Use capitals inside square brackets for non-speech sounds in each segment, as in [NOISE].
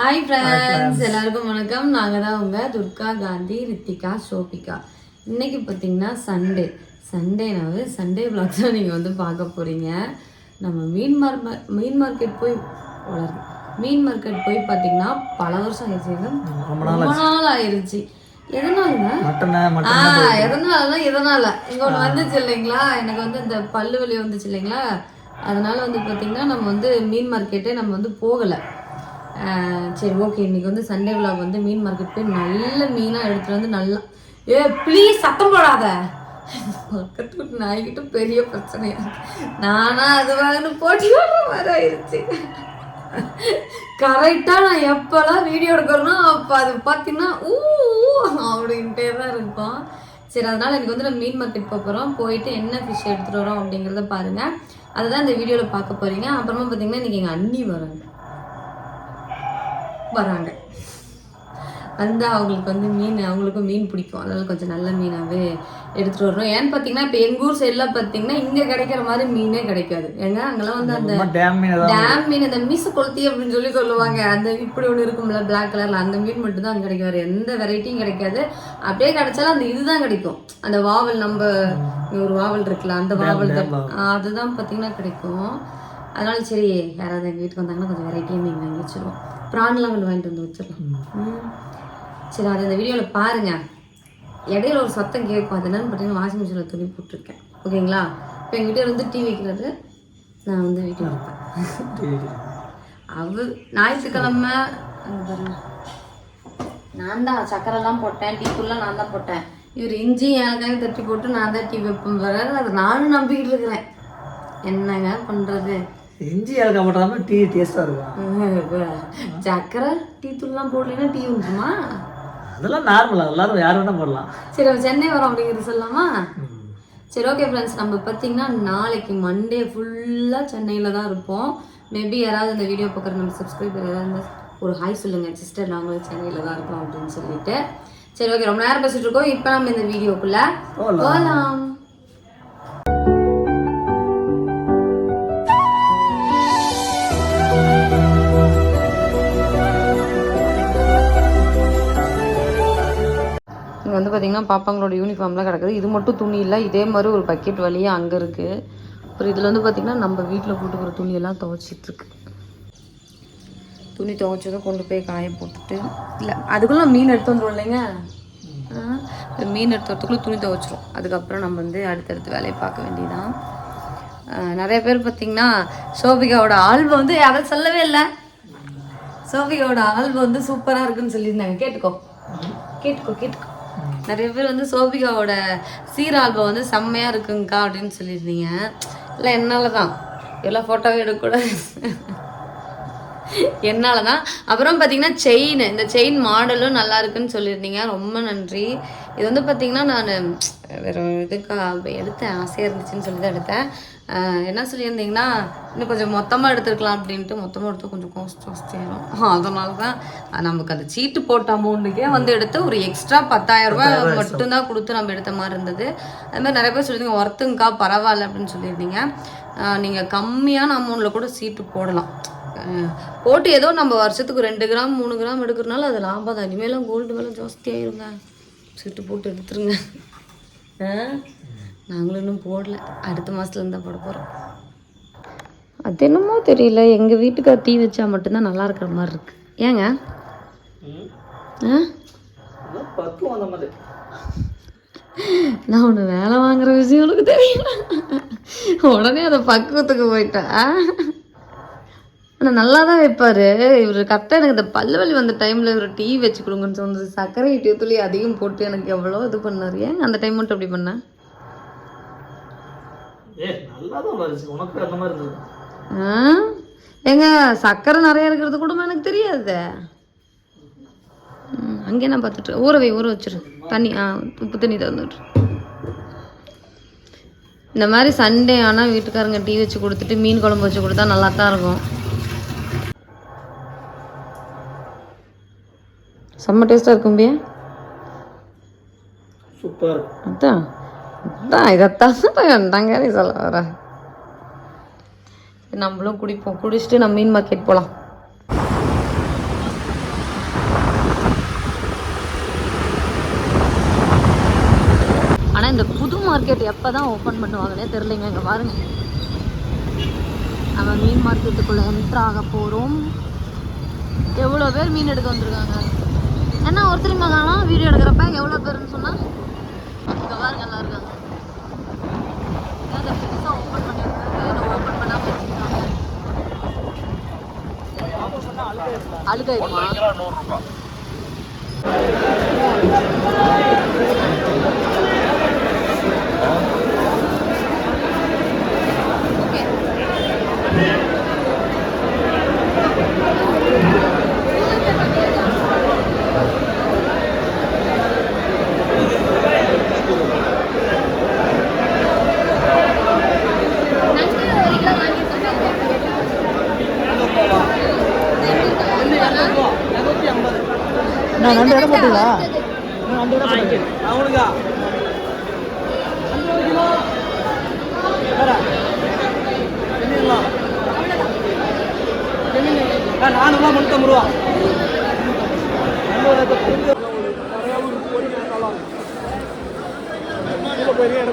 Hi friends எல்லாருக்கும் வணக்கம். நாங்கள் தான் உங்க துர்கா காந்தி ரித்திகா ஷோபிகா இன்னைக்கு பார்த்தீங்கன்னா சண்டே சண்டேனாவே சண்டே vlogs தான் நீங்கள் வந்து பார்க்க போறீங்க. நம்ம மீன் மார்க் மீன் மார்க்கெட் போய் வளருது மீன் மார்க்கெட் போய் பார்த்தீங்கன்னா பல வருஷம் ஆயிடுச்சு? ரொம்ப நாள் ஆயிடுச்சு எதனாலுங்க? எதனாலனா எதனால? இங்க ஒன்று வந்துச்சு இல்லைங்களா? எனக்கு வந்து இந்த பல்லு வலி வந்துச்சு இல்லைங்களா? அதனால வந்து பார்த்தீங்கன்னா நம்ம வந்து மீன் மார்க்கெட்டே நம்ம வந்து போகலை. சரி ஓகே இன்றைக்கி வந்து சண்டே விழாக் வந்து மீன் மார்க்கெட் போய் நல்ல மீனாக எடுத்துகிட்டு வந்து நல்லா ஏ ப்ளீஸ் சத்தம் போடாத. பக்கத்து நாய்கிட்ட பெரிய பிரச்சனை நானா அது வாங்கினு போட்டி வர ஆயிடுச்சு கரெக்டாக நான் எப்போல்லாம் வீடியோ எடுக்கிறேனோ அப்போ அது பார்த்தீங்கன்னா ஊ அப்படின்ட்டே தான் இருக்கும். சரி அதனால் எனக்கு வந்து நம்ம மீன் மார்க்கெட் போக போகிறோம் போயிட்டு என்ன ஃபிஷ் எடுத்துகிட்டு வரோம் அப்படிங்கிறத பாருங்கள் அதுதான் இந்த வீடியோவில் பார்க்க போகிறீங்க அப்புறமா பார்த்தீங்கன்னா இன்றைக்கி எங்கள் அண்ணி வராங்க. வராங்க. வந்து அவங்களுக்கு வந்து மீன் அவங்களுக்கும் மீன் பிடிக்கும். அதனால கொஞ்சம் நல்ல மீனாகவே எடுத்துகிட்டு வரோம் ஏன்னு பார்த்தீங்கன்னா இப்போ எங்கள் ஊர் சைட்லாம் பார்த்தீங்கன்னா இங்கே கிடைக்கிற மாதிரி மீனே கிடைக்காது. ஏங்க அங்கெல்லாம் வந்து அந்த டேம் மீன் டேம் மீன் அந்த மீச கொளுத்தி அப்படின்னு சொல்லி சொல்லுவாங்க. அந்த இப்படி ஒன்று இருக்கும்ல பிளாக் கலர்ல அந்த மீன் மட்டும் தான் அங்கே கிடைக்கும். வேற எந்த வெரைட்டியும் கிடைக்காது. அப்படியே கிடைச்சாலும் அந்த இதுதான் கிடைக்கும். அந்த வாவல் நம்ம ஒரு வாவல் இருக்குல்ல அந்த வாவல் தான். அதுதான் பார்த்தீங்கன்னா கிடைக்கும். அதனால சரி யாராவது எங்கள் வீட்டுக்கு வந்தாங்கன்னா கொஞ்சம் வெரைட்டியாக மீன் வாங்கி வச்சிருவோம். ப்ரான்லாம் கொஞ்சம் வாங்கிட்டு வந்து வச்சிடலாம் ம். சரி அதை இந்த வீடியோவில் பாருங்க. இடையில ஒரு சத்தம் கேட்கும். அது என்னன்னு பார்த்தீங்கன்னா வாஷிங் மிஷினில் துணி போட்டிருக்கேன். ஓகேங்களா? இப்போ எங்கள் வீட்டில் வந்து டீ வைக்கிறது நான் வந்து வீட்டில் இருப்பேன் அவ ஞாயிற்றுக்கிழமை அங்க பாருங்க. நான் தான் சக்கரைலாம் போட்டேன் டீ நான் தான் போட்டேன். இவர் இஞ்சி ஏலக்காய் தட்டி போட்டு நான் தான் டீ வைப்பேன். வர அதை நானும் நம்பிக்கிட்டு இருக்கிறேன். என்னங்க பண்ணுறது இஞ்சி ஏலக்காய் போட்டாமல் டீ டேஸ்ட்டாக இருக்கும்? [LAUGHS] சக்கரை டீ தூள்லாம் போடலைன்னா டீ வந்துருமா அதெல்லாம் நார்மலா எல்லாரும் யார் வேணா போடலாம். சரி அவ சென்னை வரோம் அப்படிங்கிறது சொல்லலாமா. சரி ஓகே ஃப்ரெண்ட்ஸ் நம்ம பார்த்தீங்கன்னா நாளைக்கு மண்டே ஃபுல்லாக சென்னையில் தான் இருப்போம். மேபி யாராவது இந்த வீடியோ பார்க்குற நம்ம சப்ஸ்கிரைபர் யாராவது ஒரு ஹாய் சொல்லுங்கள் சிஸ்டர் நாங்களும் சென்னையில் தான் இருக்கோம் அப்படின்னு சொல்லிட்டு. சரி ஓகே ரொம்ப நேரம் பேசிட்டு இருக்கோம். இப்போ நம்ம இந்த வீடியோக்குள்ள போகலாம். வந்து பார்த்தீங்கன்னா பாப்பாங்களோட யூனிஃபார்ம்லாம் கிடக்குது. இது மட்டும் துணி இல்லை இதே மாதிரி ஒரு பக்கெட் வழியாக அங்கே இருக்குது அப்புறம் இதில் வந்து பார்த்திங்கன்னா நம்ம வீட்டில் போட்டுக்கிற துணியெல்லாம் துவைச்சிட்ருக்கு. துணி துவைச்சதும் கொண்டு போய் காய போட்டுட்டு இல்லை அதுக்குள்ளே மீன் எடுத்து வந்துடும் இல்லைங்க? இந்த மீன் எடுத்து வரத்துக்குள்ளே துணி துவைச்சிரும் அதுக்கப்புறம் நம்ம வந்து அடுத்தடுத்து வேலையை பார்க்க வேண்டியதான் நிறைய பேர் பார்த்திங்கன்னா சோபிகாவோட ஆல்பம் வந்து அதை சொல்லவே இல்லை? சோபிகாவோட ஆல்பம் வந்து சூப்பராக இருக்குன்னு சொல்லியிருந்தாங்க. கேட்டுக்கோ. கேட்டுக்கோ கேட்டுக்கோ. நிறைய பேர் வந்து சோபிகாவோட சீர் ஆல்பம் வந்து செம்மையாக இருக்குங்கக்கா அப்படின்னு சொல்லியிருந்தீங்க. இல்லை என்னால் தான் எல்லாம் ஃபோட்டோவே எடுக்கக்கூடாது. என்னால தான் அப்புறம் பார்த்தீங்கன்னா செயின் இந்த செயின் மாடலும் நல்லா இருக்குன்னு சொல்லியிருந்தீங்க. ரொம்ப நன்றி. இது வந்து பார்த்தீங்கன்னா நான் வேற இதுக்காக எடுத்தேன். ஆசையாக இருந்துச்சுன்னு சொல்லி தான் எடுத்தேன். என்ன சொல்லியிருந்தீங்கன்னா இன்னும் கொஞ்சம் மொத்தமாக எடுத்துருக்கலாம் அப்படின்ட்டு மொத்தமாக எடுத்து கொஞ்சம் காஸ்ட் ஜாஸ்தியாயிரும் அதனால தான் நமக்கு அந்த சீட்டு போட்ட அமௌண்ட்டுக்கே வந்து எடுத்து ஒரு எக்ஸ்ட்ரா பத்தாயிரம் ரூபாய் மட்டும்தான் கொடுத்து நம்ம எடுத்த மாதிரி இருந்தது. அது மாதிரி நிறைய பேர் சொல்லியிருந்தீங்க ஒர்த்துங்கக்கா பரவாயில்ல அப்படின்னு சொல்லியிருந்தீங்க. நீங்கள் கம்மியான அமௌண்ட்டில் கூட சீட்டு போடலாம். போட்டு ஏதோ நம்ம வருஷத்துக்கு ரெண்டு கிராம் மூணு கிராம் எடுக்கிறனால அது லாபம் தான். இனிமேலாம் கோல்டு விலை ஜாஸ்தி ஆயிருங்க. சீட்டு போட்டு எடுத்துருங்க. ஆ? நாங்களும் இன்னும் போடல. அடுத்த மாதத்துலேருந்து தான் போட போகிறோம் அது என்னமோ தெரியல. எங்கள் வீட்டுக்கு டீ வச்சா மட்டும்தான் நல்லா இருக்கிற மாதிரி இருக்கு. ஏங்க? நான் ஒன்று வேலை வாங்குற விஷயம் உனக்கு தெரியும் உடனே அதை பக்குவத்துக்கு போயிட்டேன் ஆனால் நல்லா தான் வைப்பார். இவர் கரெக்டாக எனக்கு இந்த பல்லு வலி வந்த டைமில் இவர் டீ வச்சு கொடுங்கன்னு சொன்னது. சர்க்கரை டீ துளி அதிகம் போட்டு எனக்கு எவ்வளோ இது பண்ணார். ஏன் அந்த டைம் மட்டும் அப்படி பண்ணேன் ஏ நல்லா தான் வந்துச்சு உனக்கு அந்த மாதிரி இருந்தது ஆ ஏங்க சர்க்கரை நிறைய இருக்கிறது கூட எனக்கு தெரியாது. அங்கே நான் பார்த்துட்டு ஊற வை ஊற வச்சிரு. தண்ணி ஆ உப்பு தண்ணி தந்துட்டு இந்த மாதிரி சண்டே ஆனால் வீட்டுக்காரங்க டீ வச்சு கொடுத்துட்டு மீன் குழம்பு வச்சு கொடுத்தா நல்லா தான் இருக்கும். செம்ம டேஸ்ட்டாக இருக்கும் பியா சூப்பர் அதான். தான் இதைத்தான் வேண்டாங்க நீ சொல்ல வர நம்மளும் குடிப்போம். குடிச்சிட்டு நம்ம மீன் மார்க்கெட் போகலாம் ஆனால் இந்த புது மார்க்கெட் எப்போ தான் ஓப்பன் பண்ணுவாங்கன்னே தெரிலங்க இங்கே பாருங்க. நம்ம மீன் மார்க்கெட்டுக்குள்ளே என்ட்ரு ஆக போகிறோம் எவ்வளோ பேர் மீன் எடுக்க வந்திருக்காங்க? ஏன்னா ஒருத்தருமா காணும். வீடியோ எடுக்கிறப்ப எவ்வளோ பேருன்னு சொன்னால் இங்கே பாருங்க எல்லாம் இருக்காங்க ஏன் புதுசாக ஓப்பன் பண்ணியிருக்காங்க இன்னும் ஓப்பன் பண்ணாமல் வச்சுருக்காங்க அழுகாயிருமா ஓகே நான் ரெண்டு இடம் போட்டீங்களா? நான் ரெண்டு இடம் அவனுக்கா? நானூறுவா முந்நூற்றம்பது ரூபா ரேட்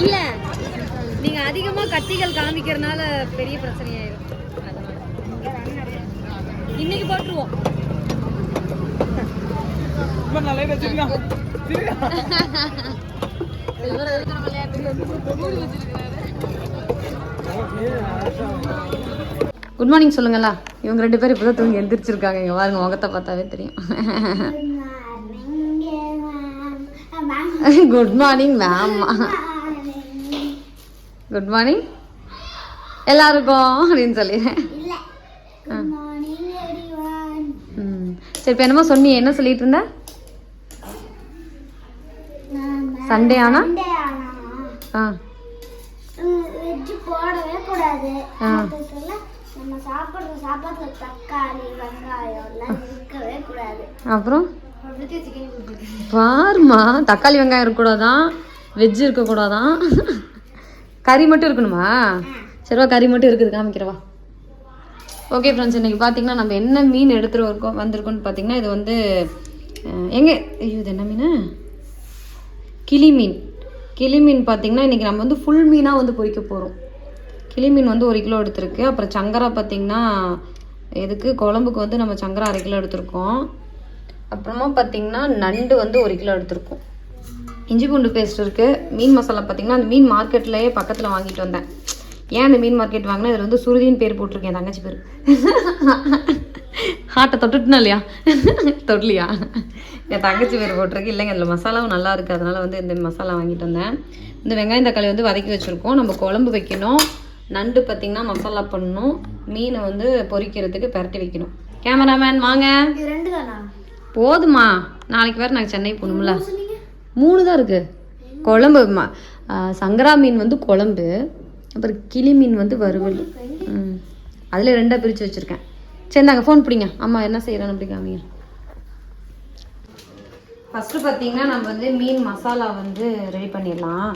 இல்ல. நீங்க அதிகமா கத்திகள் காமிக்கிறனால பெரிய பிரச்சனையாயிரும். இன்னைக்கு போட்டுருவோம். குட் மார்னிங் சொல்லுங்களா இவங்க ரெண்டு பேரும் இப்போதான் தூங்கி எந்திரிச்சிருக்காங்க. இங்க பாருங்க முகத்தை பார்த்தாவே தெரியும். [LAUGHS] Good morning ma'am good morning எல்லாருக்கும் அப்படின்னு சொல்லிடுறேன் சரி இப்போ என்னமோ சொன்னியே என்ன சொல்லிட்டு இருந்த? சண்டே ஆனா? ஆ. போடவே கூடாது. ஆ. அதுக்குள்ள நம்ம சாப்பிடுற சாப்பாட்டுல தக்காளி வெங்காயம் எல்லாம் இருக்கவே கூடாது. அப்புறம்? பாருமா தக்காளி வெங்காயம் இருக்கக்கூடாதான் வெஜ் இருக்கக்கூடாதான். கறி மட்டும் இருக்கணுமா? சரிவா கறி மட்டும் இருக்குது காமிக்கிறவா. ஓகே ஃப்ரெண்ட்ஸ் இன்னைக்கு பார்த்தீங்கன்னா நம்ம என்ன மீன் எடுத்துகிட்டு இருக்கோம் வந்திருக்கோம்னு பார்த்தீங்கன்னா இது வந்து எங்கே ஐயோ இது என்ன மீன்? கிளி மீன். கிளி மீன் பார்த்தீங்கன்னா இன்றைக்கி நம்ம வந்து ஃபுல் மீனாக வந்து பொறிக்க போகிறோம் கிளி மீன் வந்து ஒரு கிலோ எடுத்திருக்கு. அப்புறம் சங்கரா பார்த்தீங்கன்னா எதுக்கு குழம்புக்கு வந்து நம்ம சங்கரா அரை கிலோ எடுத்திருக்கோம். அப்புறமா பார்த்தீங்கன்னா நண்டு வந்து ஒரு கிலோ எடுத்திருக்கோம். இஞ்சி பூண்டு பேஸ்ட் இருக்குது மீன் மசாலா பார்த்தீங்கன்னா அந்த மீன் மார்க்கெட்லேயே பக்கத்தில் வாங்கிட்டு வந்தேன். ஏன் அந்த மீன் மார்க்கெட் வாங்கினா இதில் வந்து சுருதின்னு பேர் போட்டிருக்கேன் என் தங்கச்சி பேர். ஹார்ட்டை தொட்டுட்டுனா இல்லையா? தொடலையா என் தங்கச்சி பேர் போட்டிருக்கு. இல்லைங்க இதில் மசாலாவும் நல்லா இருக்குது அதனால் வந்து இந்த மசாலா வாங்கிட்டு வந்தேன். இந்த வெங்காயம் தக்காளி வந்து வதக்கி வச்சுருக்கோம். நம்ம குழம்பு வைக்கணும். நண்டு பார்த்திங்கன்னா மசாலா பண்ணணும். மீனை வந்து பொரிக்கிறதுக்கு பரட்டி வைக்கணும். கேமராமேன் வாங்க. ரெண்டு தானா போதுமா நாளைக்கு வேறு நாங்கள் சென்னை போகணும்ல. மூணு தான் இருக்கு. குழம்பு ம- ஆ, சங்கரா மீன் வந்து குழம்பு அப்புறம் கிளி மீன் வந்து வறுவல். ம். அதில் ரெண்டாக பிரித்து வச்சுருக்கேன். சரி நாங்கள் ஃபோன் பிடிங்க. அம்மா என்ன செய்கிறேன்னு அப்படி காமிங்க. ஃபஸ்ட்டு பார்த்தீங்கன்னா நம்ம வந்து மீன் மசாலா வந்து ரெடி பண்ணிடலாம்.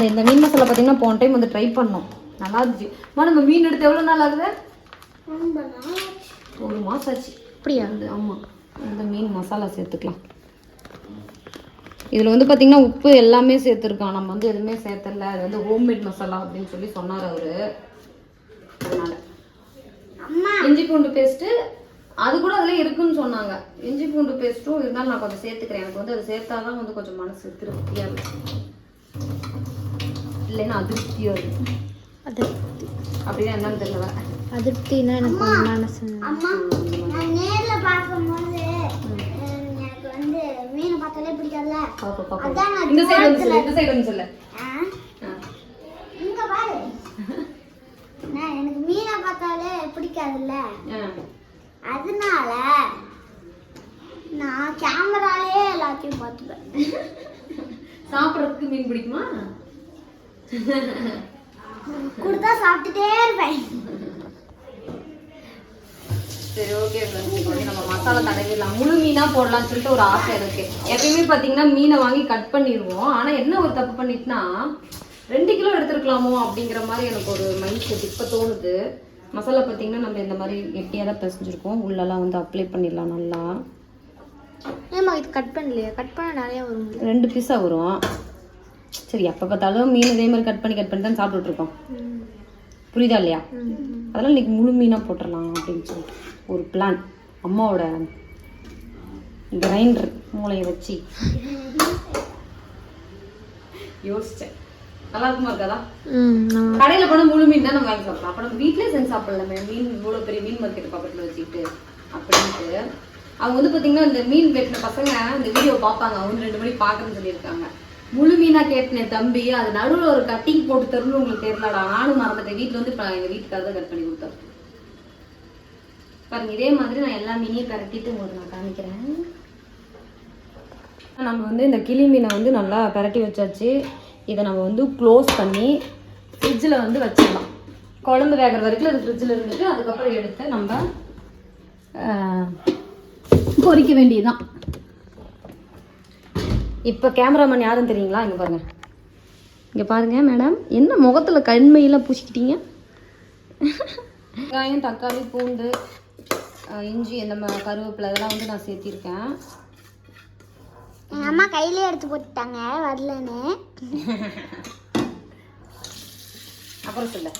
இந்த மீன் மசாலா பார்த்தீங்கன்னா போன டைம் வந்து ட்ரை பண்ணோம். நல்லா இருந்துச்சு. அம்மா நம்ம மீன் எடுத்து எவ்வளோ நாள் ஆகுது? ஒரு மாதம் ஆச்சு. அப்படியா? ஆமாம் இந்த மீன் மசாலா சேர்த்துக்கலாம். இதில் வந்து பார்த்திங்கன்னா உப்பு எல்லாமே சேர்த்துருக்கோம் நம்ம வந்து எதுவுமே சேர்த்தல. அது வந்து ஹோம்மேட் மசாலா அப்படின்னு சொல்லி சொன்னார் அவர். அதனால. இஞ்சி பூண்டு பேஸ்ட்டு அது கூட அதில் இருக்குன்னு சொன்னாங்க. இஞ்சி பூண்டு பேஸ்ட்டும் இருந்தாலும் நான் கொஞ்சம் சேர்த்துக்கிறேன். எனக்கு வந்து அது சேர்த்தாதான் வந்து கொஞ்சம் மனசு திருப்தியாக இருக்கும் இல்லைன்னா அதிருப்தியாக இருக்கும் அது அப்படின்னா என்னன்னு தெரியல. அதிருப்தினா எனக்கு மனசு அம்மா நான் நேர்ல பார்க்கும்போது அஹ், எனக்கு வந்து மீன் பார்த்தாலே பிடிக்காதுல்ல? பாப்பா பாப்பா அதான் நான் இந்த சைடு வந்து சொல்லு இந்த சைடு வந்து சொல்லு. இங்க பாரு. நான் எனக்கு மீனை பார்த்தாலே பிடிக்காதுல்ல? அதனால நான் கேமராலே எல்லாத்தையும் பார்த்துப்பேன். சாப்பிட்றதுக்கு மீன் பிடிக்குமா? கொடுத்தா சாப்பிட்டுட்டே இருப்பேன். சரி ஓகே நம்ம மசாலா தடவிடலாம் முழு மீனா போடலாம்னு சொல்லிட்டு ஒரு ஆசை இருக்கு. எப்பயுமே பார்த்தீங்கன்னா மீனை வாங்கி கட் பண்ணிடுவோம் ஆனால் என்ன ஒரு தப்பு பண்ணிட்டுனா ரெண்டு கிலோ எடுத்துருக்கலாமோ அப்படிங்கிற மாதிரி எனக்கு ஒரு மைண்ட் செட் இப்போ தோணுது. மசாலா பார்த்தீங்கன்னா நம்ம இந்த மாதிரி கெட்டியாக தான் பிசைஞ்சிருக்கோம். உள்ளெல்லாம் வந்து அப்ளை பண்ணிடலாம் நல்லா. ஏமா இது கட் பண்ணலையா. கட் பண்ண நிறைய வரும். ரெண்டு பீஸாக வரும். சரி எப்போ பார்த்தாலும் மீன் இதே மாதிரி கட் பண்ணி கட் பண்ணி தான் புரியுதா இல்லையா? அதெல்லாம் இன்னைக்கு முழு மீனாக போட்டுடலாம் அப்படின்னு சொல்லிட்டு. ஒரு பிளான் அம்மாவோட கிரைண்டர் மூளையை வச்சு யோசிச்சேன். நல்லா இருக்குமா இருக்காதா? கடையில் போனால் முழு மீன் தான் நம்ம வாங்கி சாப்பிடலாம். அப்போ நம்ம வீட்டிலே செஞ்சு சாப்பிடலாமே. மீன் இவ்வளோ பெரிய மீன் மார்க்கெட் பக்கத்தில் வச்சுக்கிட்டு அப்படின்ட்டு. அவங்க வந்து பார்த்தீங்கன்னா இந்த மீன் வெட்டின பசங்க இந்த வீடியோ பார்ப்பாங்க. அவங்க ரெண்டு மணி பார்க்கணும்னு சொல்லியிருக்காங்க. முழு மீனாக கேட்டினேன் தம்பி அது நடுவில் ஒரு கட்டிங் போட்டு தரணும்னு உங்களுக்கு தெரியலடா. நானும் மறந்துட்டேன். வீட்டில் வந்து இப்போ எங்கள் வீட்டுக்காக தான் கட் பண்ணி கொடுத்தேன் பாருங்க இதே மாதிரி நான் எல்லா மீனையும் பரட்டிட்டு உங்களுக்கு நான் காமிக்கிறேன். நம்ம வந்து இந்த கிளி மீனை வந்து நல்லா பரட்டி வச்சாச்சு. இதை நம்ம வந்து க்ளோஸ் பண்ணி ஃப்ரிட்ஜில் வந்து வச்சிடலாம். குழம்பு வேகிற வரைக்கும் அது ஃப்ரிட்ஜில் இருந்துட்டு அதுக்கப்புறம் எடுத்து நம்ம ஆஹ், பொரிக்க வேண்டியதுதான். இப்போ கேமராமேன் யாருன்னு தெரியுங்களா? இங்கே பாருங்க. இங்கே பாருங்க மேடம் என்ன முகத்தில் கண்மையெல்லாம் பூசிக்கிட்டீங்க? வெங்காயம் தக்காளி பூண்டு இஞ்சி இந்த ம- கருவேப்பிலை இதெல்லாம் வந்து நான் சேர்த்திருக்கேன். எங்க அம்மா கையிலே எடுத்து போட்டுட்டாங்க வரலன்னு. அப்புறம் சொல்ல.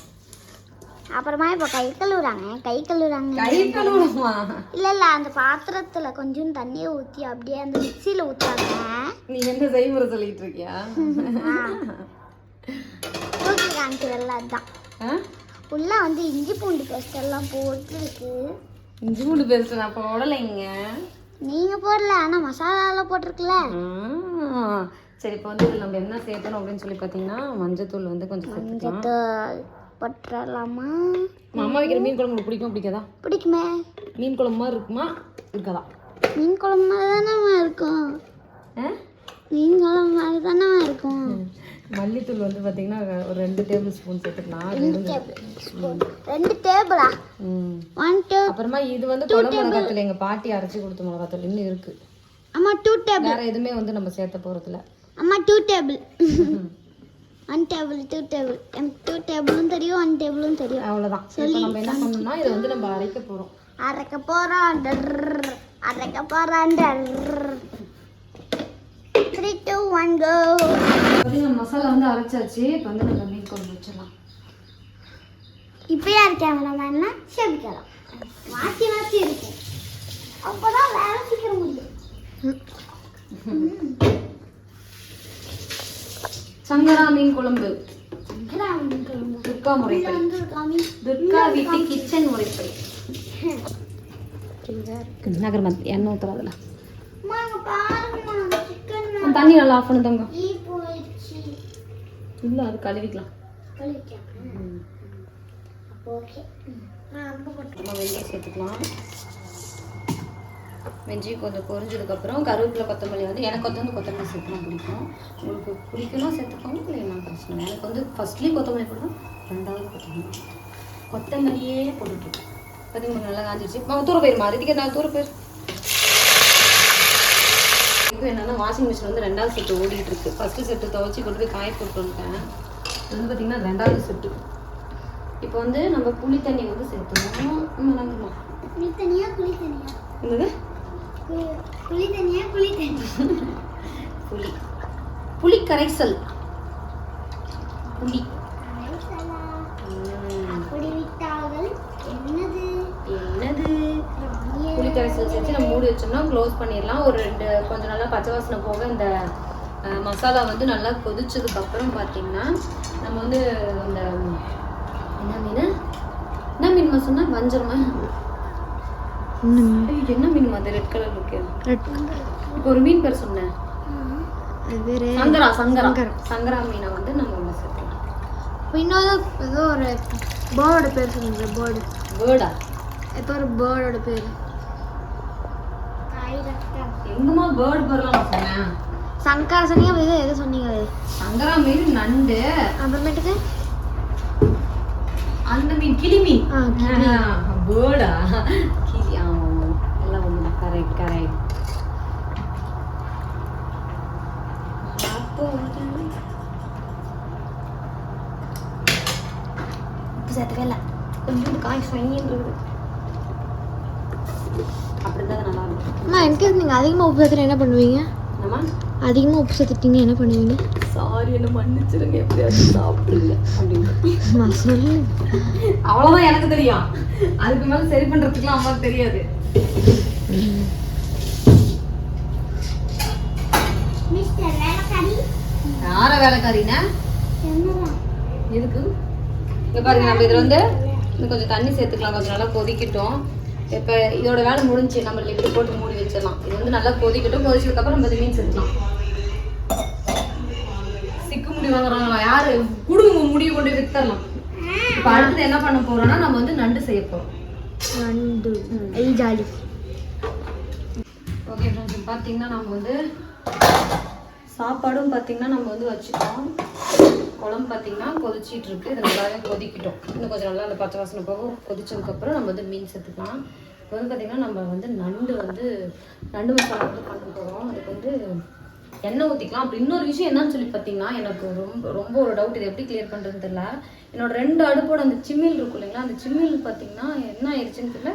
அப்புறமா இப்போ கை கழுவுறாங்க. கை கழுவுறாங்க கை கழுவணுமா இல்ல இல்ல அந்த பாத்திரத்துல கொஞ்சம் தண்ணியை ஊத்தி அப்படியே அந்த மிக்சியில ஊத்துறாங்க நீ எந்த செய்முறை சொல்லிட்டு இருக்கியா? தூக்கி காமிக்கிறல்ல அதுதான். ஆ? உள்ள வந்து இஞ்சி பூண்டு பேஸ்ட் எல்லாம் போட்டுருக்கு. இஞ்சி பூண்டு பேஸ்ட் நான் போடலைங்க. நீங்க போடல ஆனா மசாலால போட்டிருக்குல்ல. ஆ. சரி இப்போ வந்து இதில் நம்ம என்ன சேர்த்தணும் அப்படின்னு சொல்லி பார்த்தீங்கன்னா மஞ்சத்தூள் வந்து கொஞ்சம் மஞ்சத்தூள் போட்டுடலாமா அம்மா வைக்கிற மீன் குழம்பு பிடிக்கும் பிடிக்காதா? பிடிக்குமே. மீன் குழம்பு மாதிரி இருக்குமா? இருக்காதா? மீன் குழம்பு மாதிரி தானே இருக்கும்? மீன் குழம்பு மாதிரி தானே இருக்கும். மல்லித்தூள் வந்து பார்த்தீங்கன்னா ஒரு ரெண்டு டேபிள் ஸ்பூன் சேர்த்துக்கலாம். ரெண்டு டேபிளா ம். ஒன் டூ அப்புறமா இது வந்து குழம்பு மிளகாத்தூள். எங்கள் பாட்டி அரைச்சி கொடுத்த மிளகாத்தூள். இன்னும் இருக்கு. அம்மா டூ டேபிள் வேற எதுவுமே வந்து நம்ம சேர்த்த போகிறதில்ல அம்மா two table one table two table two டேபிளும் தெரியும் ஒன் டேபிளும் தெரியும். அவ்வளோதான் இப்போ நம்ம என்ன பண்ணணும்னா இதை வந்து நம்ம அரைக்க போகிறோம் அரைக்க டர்ர். அரைக்க டூ ஒன் கோ பார்த்தீங்கன்னா மசாலா வந்து அரைச்சாச்சு. இப்போ வந்து நம்ம மீன் குழம்பு வச்சிடலாம். இப்போ யார் கேமராமேன்னா ஷெபிக்கலாம் மாற்றி மாற்றி இருக்கும் அப்போதான் வேலை சீக்கிரம் முடியும். சங்கரா மீன் குழம்பு. துர்கா முறைப்படி. துர்கா வீட்டு கிச்சன் முறைப்படி. நகர் எண்ணெய் ஊற்றுறதுல தண்ணி நல்லா ஆஃப் பண்ணு தங்க ஈ போயிடுச்சு. இல்லை அது கழுவிக்கலாம். ஓகே நான் நம்ம வெந்தயம் சேர்த்துக்கலாம். வெந்தயம் கொஞ்சம் பொரிஞ்சதுக்கப்புறம் கருவேப்பிலை கொத்தமல்லி வந்து எனக்கு வந்து கொத்தமல்லி சேர்த்துலாம் பிடிக்கும். உங்களுக்கு பிடிக்கணும் சேர்த்துக்கோங்க இல்லை என்ன பிரச்சனை. எனக்கு வந்து ஃபர்ஸ்ட்லேயும் கொத்தமல்லி போடணும் ரெண்டாவது கொத்தமல்லி. கொத்தமல்லியே போட்டுட்ருக்கேன் பார்த்தீங்கன்னா நல்லா காஞ்சிருச்சு. தூர போயிருமா அதுக்கு நான் தூர போயிரு. இப்போ என்னன்னா வாஷிங் மிஷின் வந்து ரெண்டாவது செட்டு ஓடிட்டு இருக்கு. ஃபர்ஸ்ட் செட்டு துவைச்சி கொண்டு போய் காய போட்டு வந்துட்டேன். இது வந்து பார்த்தீங்கன்னா ரெண்டாவது செட்டு இப்போ வந்து நம்ம புளி தண்ணி வந்து மிளகுமா? குளி தனியா குளி தனியா என்னது? குளி தனியா குளி தனியா புளி. புளி கரைசல். புளி ம், அப்படி விட்டார்கள் என்னது என்னது கரைசல் சேர்த்து நம்ம மூடி வச்சோம்னா க்ளோஸ் பண்ணிடலாம். ஒரு ரெண்டு கொஞ்சம் நல்லா பச்சை வாசனை போக இந்த மசாலா வந்து நல்லா கொதிச்சதுக்கு அப்புறம் பார்த்தீங்கன்னா நம்ம வந்து அந்த என்ன மீன்? என்ன மீன்மா சொன்னா? வஞ்சரமா என்ன மீன் அது? ரெட் கலர் இருக்கு இப்போ ஒரு மீன் பேர் சொன்னேன். சங்கரா சங்கரா. சங்கரா. மீனை வந்து நம்ம உள்ள சேர்க்கலாம். இன்னொரு ஏதோ ஒரு பேர்டோட பேர் சொன்னீங்க பேர்டு வேர்டா ஏதோ ஒரு பேர்டோட பேர். எங்கம்மா பேர்டு பேர்லாம் நான் சொன்னேன். சங்கரா சொன்னீங்க ஏதோ எதோ சொன்னீங்க? சங்கரா மீன் நண்டு. அப்புறமேட்டுக்கு? அந்த மீன் கிளி மீன். பேர்டா கிளி ஆமா ஆமா. எல்லாம் ஒன்று கரெக்ட் கரெக்ட் உப்பு சேர்த்துவே இல்லை. கொஞ்சம் காய் அப்படி இருந்தால் நல்லா இருக்கும் அம்மா எனக்கு நீங்கள் அதிகமாக உப்பு சேர்த்துட்டு என்ன பண்ணுவீங்க? அதிகமாக உப்பு சேர்த்துட்டீங்க என்ன பண்ணுவீங்க? சாரி என்ன மன்னிச்சிருங்க. எப்படியாச்சும் சாப்பிடுங்க அப்படின்னு சொல்லு. அவ்வளவுதான் எனக்கு தெரியும். அதுக்கு மேல சரி பண்றதுக்குலாம் அம்மாவுக்கு தெரியாது. யார வேலைக்காரினா எதுக்கு? இங்க பாருங்க நம்ம இதுல வந்து இன்னும் கொஞ்சம் தண்ணி சேர்த்துக்கலாம். கொஞ்சம் நல்லா கொதிக்கட்டும். இப்ப இதோட வேலை முடிஞ்சு நம்ம லிக்விட் போட்டு மூடி வச்சிடலாம். இது வந்து நல்லா கொதிக்கட்டும் கொதிச்சதுக்கு அப்புறம் நம்ம மீன் சேர்த்துக்கலாம் சிக்கு முடி வாங்குறாங்களா யாரு? குடுங்க முடிவு கொண்டு வித்தரலாம் இப்ப அடுத்தது என்ன பண்ண போறோம்னா நம்ம வந்து நண்டு செய்ய போறோம். நண்டு. ஜாலி. ஓகே ஃப்ரெண்ட்ஸ் பார்த்தீங்கன்னா நம்ம வந்து சாப்பாடும் பார்த்தீங்கன்னா நம்ம வந்து வச்சுட்டோம். குழம்பு பார்த்திங்கன்னா கொதிச்சிட்டு இருக்கு. இது நல்லாவே கொதிக்கிட்டோம். இன்னும் கொஞ்சம் நல்லா அந்த பச்சை வாசனை போக கொதிச்சதுக்கப்புறம் நம்ம வந்து மீன் சேர்த்துக்கலாம் இப்போ வந்து பார்த்திங்கன்னா நம்ம வந்து நண்டு வந்து நண்டு மசாலா வந்து பண்ண போகிறோம் அதுக்கு வந்து எண்ணெய் ஊற்றிக்கலாம் அப்படி இன்னொரு விஷயம் என்னன்னு சொல்லி பார்த்தீங்கன்னா எனக்கு ரொம்ப ரொம்ப ஒரு டவுட் இது எப்படி கிளியர் பண்ணுறதுன்னு தெரியல. என்னோட ரெண்டு அடுப்போட அந்த சிம்மில் இருக்கும் இல்லைங்களா அந்த சிம்மில் பார்த்தீங்கன்னா என்ன ஆயிடுச்சுன்னு தெரியல.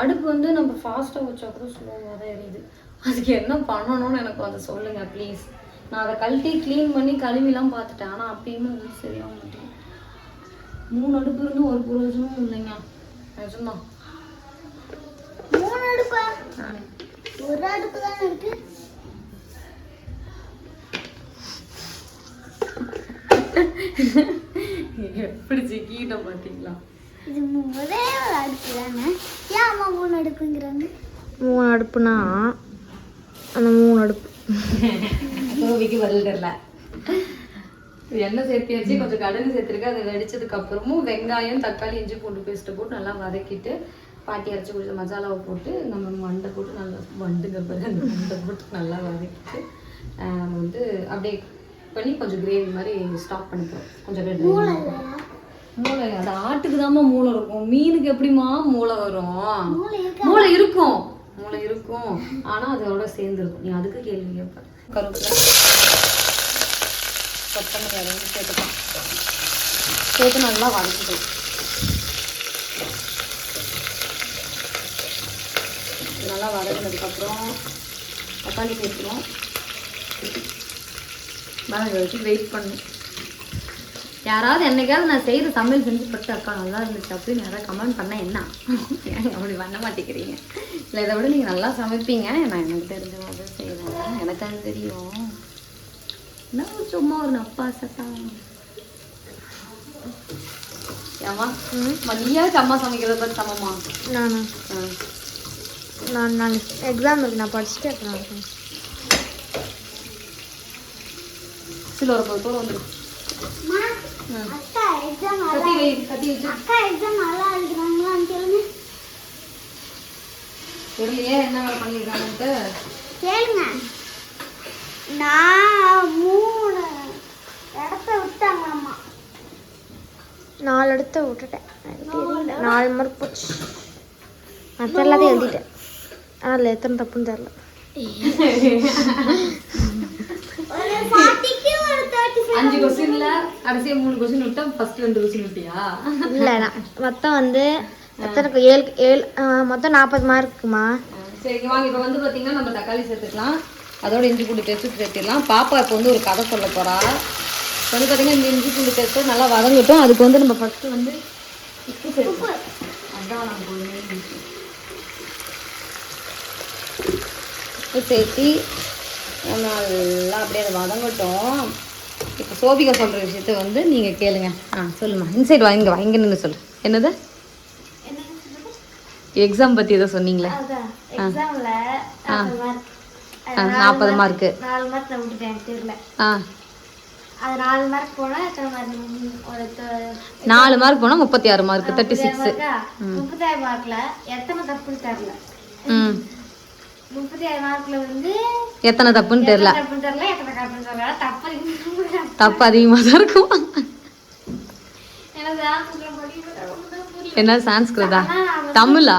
அடுப்பு வந்து நம்ம ஃபாஸ்ட்டாக வச்சா கூட ஸ்லோவாக தான் எரியுது. அதுக்கு என்ன பண்ணணும்னு எனக்கு வந்து சொல்லுங்கள் ப்ளீஸ் நான் அதை கழட்டி க்ளீன் பண்ணி கழுவிலாம் பார்த்துட்டேன். ஆனால் அப்பயுமே அது சரியாக மாட்டேங்குது மூணு அடுப்பு இருந்தும் ஒரு பிரயோஜனமும் இல்லைங்க. நிஜம்தான் மூணு அடுப்பா? ஒரு அடுப்பு தானே இருக்கு. எப்படி சிக்கிட்ட பார்த்தீங்களா இது ஒரே ஒரு அடுப்பு தானே ஏன் அம்மா மூணு அடுப்புங்கிறாங்க? மூணு அடுப்புனா அந்த மூணு அடுப்பு. [LAUGHS] கோவிக்கு பதில் தெரியல. எண்ணெய் சேர்த்தியாச்சு கொஞ்சம் கடுகு சேர்த்துருக்கு. அது வெடிச்சதுக்கு அப்புறமும் வெங்காயம் தக்காளி இஞ்சி பூண்டு பேஸ்ட்டை போட்டு நல்லா வதக்கிட்டு பாட்டி அரைச்சி குடிச்ச மசாலாவை போட்டு நம்ம மண்டை போட்டு நல்லா வண்டுங்க பாரு அந்த மண்டை போட்டு நல்லா வதக்கிட்டு வந்து அப்படியே பண்ணி கொஞ்சம் கிரேவி மாதிரி ஸ்டாப் பண்ணிப்போம். கொஞ்சம் ரெண்டு மூளை அது ஆட்டுக்கு தாம்மா மூளை இருக்கும். மீனுக்கு எப்படிம்மா மூளை வரும்? மூளை இருக்கும். மூளை இருக்கும். ஆனா அதோட சேர்ந்துருக்கும். நீ அதுக்கு கேள்வி கேட்ப. கருவேப்பிலை கொத்தமல்லி அதை வந்து சேர்த்துக்கலாம் சேர்த்து நல்லா வதக்கிக்கலாம் நல்லா வதக்கினதுக்கப்புறம் தக்காளி சேர்த்துக்கணும் மிளகு வச்சு வெயிட் பண்ணணும் யாராவது என்னைக்காவது நான் செய்கிற சமையல் செஞ்சு பட்டு அக்கா நல்லா இருந்துச்சு அப்படின்னு யாராவது கமெண்ட் பண்ண என்ன? ஏன் அப்படி பண்ண மாட்டேங்கிறீங்க. இல்லை இதை விட நீங்கள் நல்லா சமைப்பீங்க. நான் எனக்கு தெரிஞ்ச மாதிரி செய்கிறேன் எனக்கு அது தெரியும். என்ன சும்மா ஒரு நப்பாசை தான் ஏம்மா நீயாச்சும் அம்மா சமைக்கிறத பற்றி சமமா? நானா? நான் நான் எக்ஸாம் இருக்கு. நான் படிச்சுட்டு அப்புறம் சில ஒரு தூரம் வந்துடும் அக்கா எக்ஸாம் கத்தி வை கத்தி வச்சு. அக்கா எக்ஸாம் நல்லா எழுதுறாங்களான்னு கேளுங்க. தெரியலையே என்ன வேலை பண்ணியிருக்காங்கன்ட்டு கேளுங்க. நான் மூணு இடத்த விட்டாங்களாம்மா. நாலு இடத்த விட்டுட்டேன். நாலு மார்க் போச்சு. மற்ற எல்லாத்தையும் எழுதிட்டேன். அதில் எத்தனை தப்புன்னு தெரில ஒரு ஃபார்ட்டிக்கு ஒரு தேர்ட்டி அஞ்சு கொஸ்டின்ல கடைசியா மூணு கொஸ்டின் விட்டா ஃபர்ஸ்ட் ரெண்டு கொஸ்டின் விட்டியா? இல்லை மொத்தம் வந்து எத்தனை ஏழு ஏழு மொத்தம் நாற்பது மார்க்குமா? சரிங்க வாங்க. இப்போ வந்து பார்த்தீங்கன்னா நம்ம தக்காளி சேர்த்துக்கலாம். அதோட இஞ்சி பூண்டு பேஸ்ட்டு சேர்த்திடலாம். பாப்பா இப்போ வந்து ஒரு கதை சொல்ல போறா. இப்போ வந்து பார்த்தீங்கன்னா இந்த இஞ்சி பூண்டு பேஸ்ட்டு நல்லா வதங்கட்டும். அதுக்கு வந்து நம்ம ஃபர்ஸ்ட் வந்து உப்பு அதான் போடுவேன். உப்பு சேர்த்தி நல்லா அப்படியே அதை வதங்கட்டும். இப்போ சோபிகா சொல்கிற விஷயத்த வந்து நீங்கள் கேளுங்க. ஆ சொல்லுமா. இன்சைட் வாங்க வா இங்கே நின்று சொல்லு. என்னது? எக்ஸாம் பற்றி ஏதோ சொன்னீங்களே. மார்க் ஆ. நாற்பது மார்க்கு நாலு மார்க் நான் விட்டுட்டேன் தெரியல. ஆ. அது நாலு மார்க் போனால் எத்தனை மார்க் நாலு மார்க் போனால் முப்பத்தி ஆறு மார்க் தேர்ட்டி சிக்ஸ் முப்பத்தாறு மார்க்ல எத்தனை தப்புன்னு தெரில ம் முப்பத்தி ஆறு மார்க்ல வந்து எத்தனை தப்புன்னு தெரில. தப்பு அதிகமாக தான் இருக்கும். என்ன சான்ஸ்கிருதா தமிழா?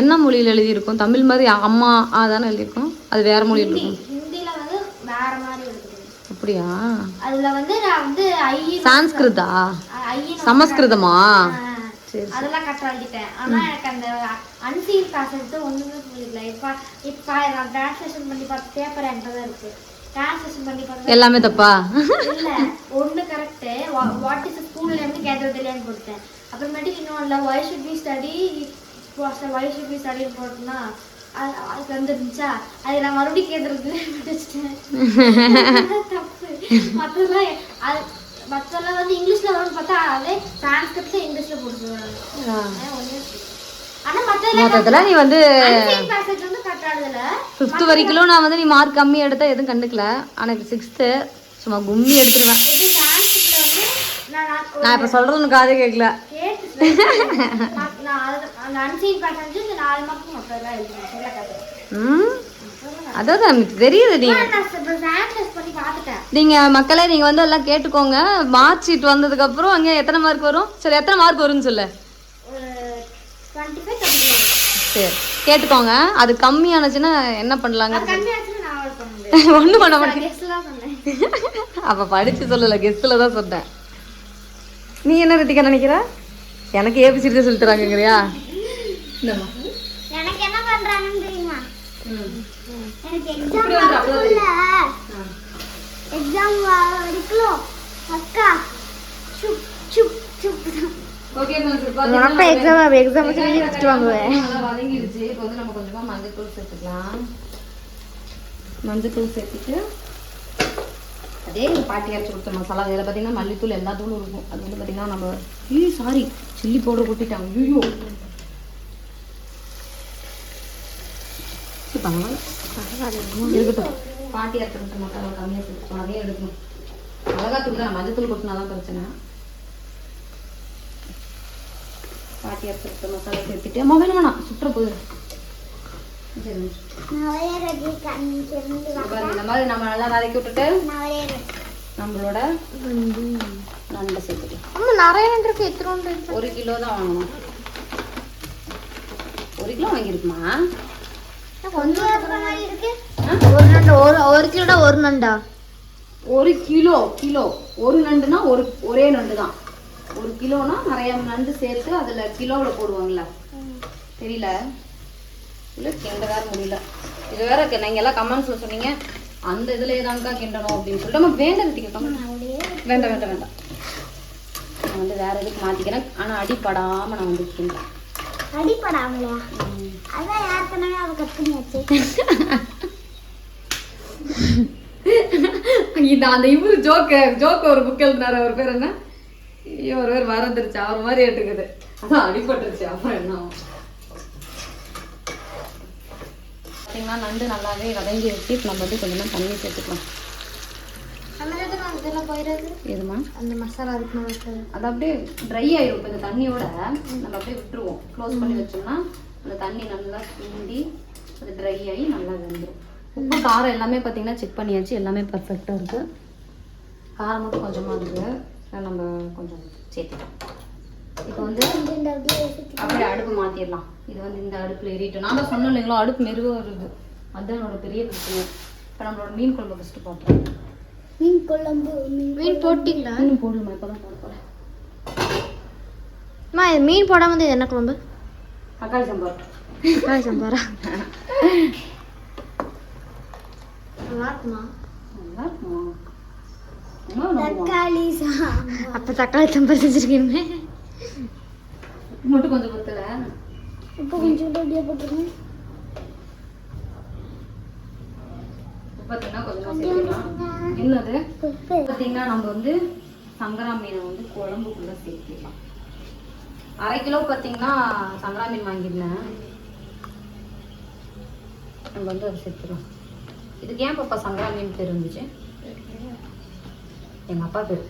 என்ன மொழியில் எழுதியிருக்கும்? தமிழ் மாதிரி அம்மா ஆ தானே எழுதியிருக்கும்? அது வேற மொழியில் இருக்கும் அப்படியா? அதுல வந்து நான் வந்து ஐ சான்ஸ்கிருதா சமஸ்கிருதமா? அதெல்லாம் கரெக்டாக எழுதிட்டேன் ஆனா எனக்கு அந்த அன்சீன் கான்செப்ட் ஒண்ணுமே புரியல. இப்ப இப்ப நான் டிரான்ஸ்லேஷன் பண்ணி பார்த்து பேப்பர் என்கிட்ட தான் இருக்கு. டிரான்ஸ்லேஷன் பண்ணி பார்த்தா எல்லாமே தப்பா? இல்ல ஒண்ணு கரெக்ட் வாட் இஸ் ஸ்கூல்ல இருந்து கேட்டது இல்லையான்னு போட்டேன் அப்புறமேட்டுக்கு இன்னொன்ல why should be study why should be study போட்டோம்னா அது அதுக்கு வந்துருந்துச்சா அது நான் மறுபடியும் வச்சுட்டேன் [LAUGHS] தப்பு. மற்றதெல்லாம் அது மற்றெல்லாம் வந்து இங்கிலீஷ்ல வரும்னு பார்த்தா அதே சான்ஸ்கிரிட்ல இங்கிலீஷ்ல போட்டுருவாங்க. மொத்தத்தில் நீ வந்து ஃபிஃப்த் வரைக்கும் நான் வந்து நீ மார்க் கம்மி எடுத்தா எதுவும் கண்டுக்கல. ஆனால் இப்போ சிக்ஸ்த்து சும்மா கும்மி எடுத்துருவேன் நான் இப்போ சொல்கிறது உனக்கு காதே கேட்கல ம்? அதான் எனக்கு தெரியுது நீ நான் சான்ஸ் பண்ணி பார்த்துட்டேன் நீங்க மக்களே நீங்க வந்து எல்லாம் கேட்டுக்கோங்க. மார்க் ஷீட் வந்ததுக்கு அப்புறம் அங்க எத்தனை மார்க் வரும்? சரி எத்தனை மார்க் வரும்னு சொல்லு. சரி கேட்டுக்கோங்க. அது கம்மியானுச்சுன்னா என்ன பண்ணலாங்க? அவாய்ட் பண்ண [LAUGHS] மாட்டேன். [LAUGHS] அப்ப படிச்சு சொல்லல கெஸ்ட்ல தான் சொன்னேன். நீ என்ன ரித்திகா நினைக்கிற? எனக்கு ஏபிசிடி தான் சொல்லி தராங்கங்கிறியா. [LAUGHS] எனக்கு என்ன பண்றாங்கன்னு தெரியுமா. எனக்கு எக்ஸாம் வரக்குள்ள. எக்ஸாம் வரைக்கும் அக்கா சுப் சுப் சுப். தான். ஓகே friends, இப்ப உனக்கு பாத்தீங்கன்னா எக்ஸாம் எக்ஸாம் வச்சு எழுதி வச்சுட்டு வாங்குவேன் வதங்கிடுச்சு இப்போ வந்து நம்ம கொஞ்சமா மஞ்சள் சேர்த்துக்கலாம். மஞ்சள் சேர்த்துட்டு அதே பாட்டி அரைச்சி கொடுத்த மசாலா. இதில் பார்த்தீங்கன்னா மல்லித்தூள் எல்லா தூளும் இருக்கும். அது வந்து பார்த்தீங்கன்னா நம்ம ஐயோ சாரி சில்லி பவுடர் கொட்டிட்டாங்க. ஐயோ. பரவாயில்ல இருக்கட்டும் பாட்டி அரைச்சி கொடுத்த மசாலா கம்மியாக அதே எடுக்கணும் மிளகாத்தூள் தான் மஞ்சள் தூள் கொட்டினா தான் பிரச்சனை பாட்டி அரைச்சி கொடுத்த மசாலா சேர்த்துட்டு அம்மா வேணும் சுற்ற போகுது இந்த மாதிரி நம்ம நல்லா வதக்கி விட்டுட்டு நம்மளோட நண்டை அம்மா நிறைய இருக்கு. எத்தனை ஒரு கிலோ தான் வாங்கணும். ஒரு கிலோ வாங்கியிருக்குமா கொஞ்சம் இருக்கிற மாதிரி இருக்கு ஒரு நண்டு ஒரு ஒரு கிலோடா ஒரு நண்டா? ஒரு கிலோ கிலோ. ஒரு நண்டுனா ஒரு ஒரே நண்டு தான் ஒரு கிலோனா நிறைய நண்டு சேர்த்து அதில் கிலோவில் போடுவாங்கல்ல. தெரியல. இல்லை கிண்ட வேற முடியல. இது வேற க- நீங்க எல்லாம் கமெண்ட்ஸில் சொன்னீங்க. அந்த இதில் ஏதாங்கக்கா கிண்டணும் அப்படின்னு சொல்லிட்டு. நம்ம வேண்டாம் கமெண்ட் வேண்டாம் வேண்டாம் வேண்டாம் நான் வந்து வேற எதுக்கு மாற்றிக்கிறேன் ஆனால் அடிப்படாமல் நான் வந்து கிண்டேன் அடிப்படாமலையா? அதான் கத்துனியாச்சு அந்த இவரு ஜோக்க ஜோக்க ஒரு புக் எழுதினாரு அவர் பேர் என்ன? ஐயோ ஒரு பேர் மறந்துருச்சு அவர் மாதிரி ஏட்டுக்குது. அதான் அடிபட்டுருச்சு அப்புறம் என்ன ஆகும்? பார்த்தீங்கன்னா நண்டு நல்லாவே வதங்கி வச்சு நம்ம வந்து கொஞ்சமாக தண்ணி சேர்த்துக்கலாம். எதுமா? அந்த மசாலா இருக்கு அது அப்படியே ட்ரை ஆயிடும் இப்போ இந்த தண்ணியோட நம்ம அப்படியே விட்டுருவோம். க்ளோஸ் பண்ணி வச்சோம்னா அந்த தண்ணி நல்லா சுண்டி அது ட்ரை ஆகி நல்லா வெந்துடும் உப்பு காரம் எல்லாமே பார்த்தீங்கன்னா செக் பண்ணியாச்சு. எல்லாமே பர்ஃபெக்டாக இருக்குது காரம் மட்டும் கொஞ்சமாக இருக்குது நம்ம கொஞ்சம் சேர்த்துக்கலாம். இப்போ வந்து அப்படியே அடுப்பு மாற்றிடலாம் இது வந்து இந்த அடுப்பில் ஏறிட்டோம் நான் தான் சொன்னேன் இல்லைங்களா அடுப்பு மெருக வருது. அதுதான் என்னோட பெரிய பிரச்சனை. இப்போ நம்மளோட மீன் குழம்பு ஃபஸ்ட்டு பார்ப்போம் மீன் குழம்பு மீன் போட்டிங்களா? மீன் போடணுமா இப்போ தான் போட போகிறேன் அம்மா இது மீன் போடாம வந்து என்ன குழம்பு? தக்காளி சாம்பார். தக்காளி சாம்பாரா? நல்லா இருக்குமா நல்லா இருக்குமா தக்காளி அப்ப தக்காளி சாம்பார் செஞ்சிருக்கீங்க மட்டும் கொஞ்சம் பத்தல இப்போ கொஞ்சம் அப்படியே போட்டுருங்க. பார்த்தீங்கன்னா கொஞ்சம் சேர்த்துக்கலாம். என்னது? பார்த்தீங்கன்னா நம்ம வந்து சங்கரா மீனை வந்து குழம்புக்குள்ள சேர்த்துக்கலாம். அரை கிலோ பார்த்தீங்கன்னா சங்கரா மீன் வாங்கியிருந்தேன். நம்ம வந்து அதை சேர்த்துக்கலாம். இதுக்கு ஏன் பாப்பா சங்கரா மீன் பேர் இருந்துச்சு எங்கள் அப்பா பேர்.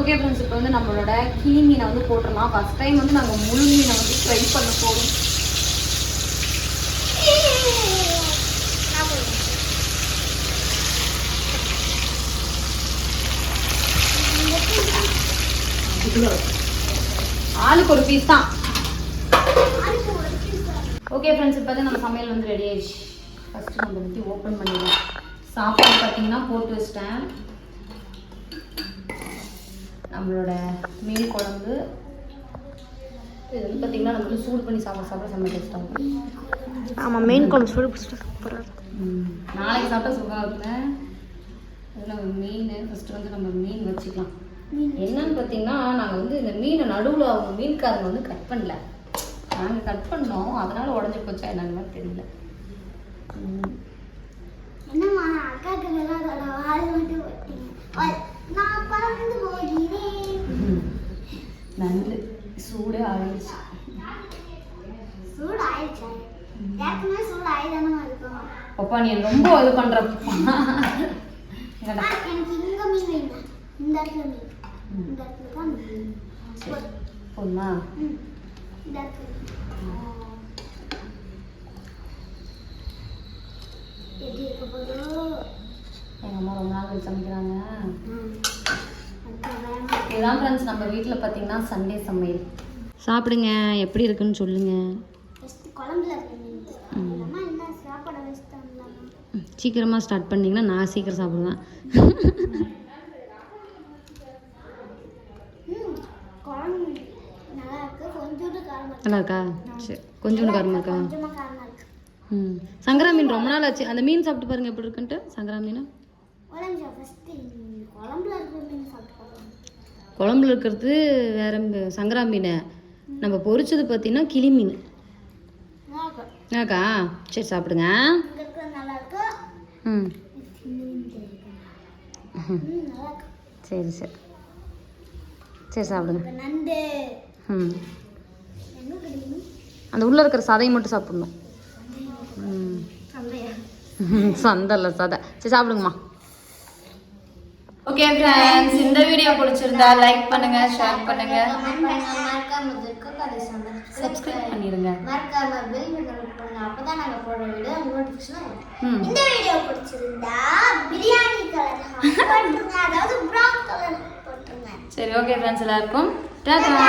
ஓகே ஃப்ரெண்ட்ஸ் இப்போ வந்து நம்மளோட கிளி மீனை வந்து போட்டுடலாம். ஃபர்ஸ்ட் டைம் வந்து நாங்கள் முழு மீனை வந்து ட்ரை பண்ண போகிறோம் ஆளுக்கு ஒரு பீஸ் தான். ஓகே ஃப்ரெண்ட்ஸ் இப்போ நம்ம சமையல் வந்து ரெடி ஆயிடுச்சு. ஃபஸ்ட்டு நம்ம வந்து ஓப்பன் பண்ணிடலாம். சாப்பாடு பார்த்தீங்கன்னா போட்டு வச்சிட்டேன். நம்மளோட மீன் குழம்பு. இது வந்து பார்த்தீங்கன்னா நம்ம வந்து சூடு பண்ணி சாப்பிட சாப்பிட செம்ம டேஸ்ட்டாகும் ஆமா மீன் குழம்பு சூடு பிடிச்சிட்டு சூப்பரா இருக்கும். நாளைக்கு சாப்பிட்டா சுகா இருக்குங்க அது நம்ம மீன் ஃபஸ்ட்டு வந்து நம்ம மீன் வச்சுக்கலாம். என்னன்னு பார்த்தீங்கன்னா நாங்கள் வந்து இந்த மீனை நடுவில் அவங்க மீன்காரங்க வந்து கட் பண்ணல. நாங்கள் கட் பண்ணோம். அதனால உடஞ்சி போச்சா என்னன்னு தெரியல. நன்று சூடே ஆயிடுச்சு சூடு ஆயிடுச்சா. ஏற்கனவே சூடு ஆயிதானமா இருக்கும். அப்பா நீ என்னை ரொம்ப இது பண்ணுறப்பா ஆ, எனக்கு இங்க மீன் இந்த இடத்துல மீன். இந்த இடத்துல தான் சரி போதுமா இந்த இடத்துல எப்படி இருக்க போதோ எங்கள் அம்மா ரொம்ப நாள் சமைக்கிறாங்க. இதுதான் ஃப்ரெண்ட்ஸ் நம்ம வீட்டில் பார்த்தீங்கன்னா சண்டே சமையல். சாப்பிடுங்க எப்படி இருக்குன்னு சொல்லுங்கள் குழம்புல சீக்கிரமாக ஸ்டார்ட் பண்ணிங்கன்னா நான் சீக்கிரம் சாப்பிடுவேன் [LAUGHS] ம் குழம்பு நல்லா இருக்கு சரி கொஞ்சோண்டு காரமாக இருக்கா? கொஞ்சமா காரமா இருக்கு. ம். சங்கரா மீன் ரொம்ப நாள் ஆச்சு. அந்த மீன் சாப்பிட்டு பாருங்க எப்படி இருக்குன்ட்டு. சங்கரா மீன்? குழம்புல இருக்கிறது வேற சங்கரா மீன். நம்ம பொரிச்சது பார்த்தீங்கன்னா கிளி மீன். என்னக்கா சரி சாப்பிடுங்க. ம். சரி சரி. சரி சாப்பிடுங்க. நண்டு. ம். அந்த உள்ளே இருக்கிற சதையை மட்டும் சாப்பிடணும். சந்தல்ல சதை. சரி சாப்பிடுங்கம்மா. ஓகே ஃப்ரெண்ட்ஸ் இந்த வீடியோ பிடிச்சிருந்தா லைக் பண்ணுங்க ஷேர் பண்ணுங்க. சப்ஸ்கிரைப் பண்ணிடுங்க மறக்காம பெல் பட்டன் பண்ணுங்க. அப்பதான் நாங்க போடுற வீடியோ நோட்டிஃபிகேஷன் வரும். ம். இந்த வீடியோ பிடிச்சிருந்தா பிரியாணி கலர் அதாவது ப்ரௌன் கலர் சரி ஓகே ஃப்ரெண்ட்ஸ் எல்லாருக்கும் டாடா.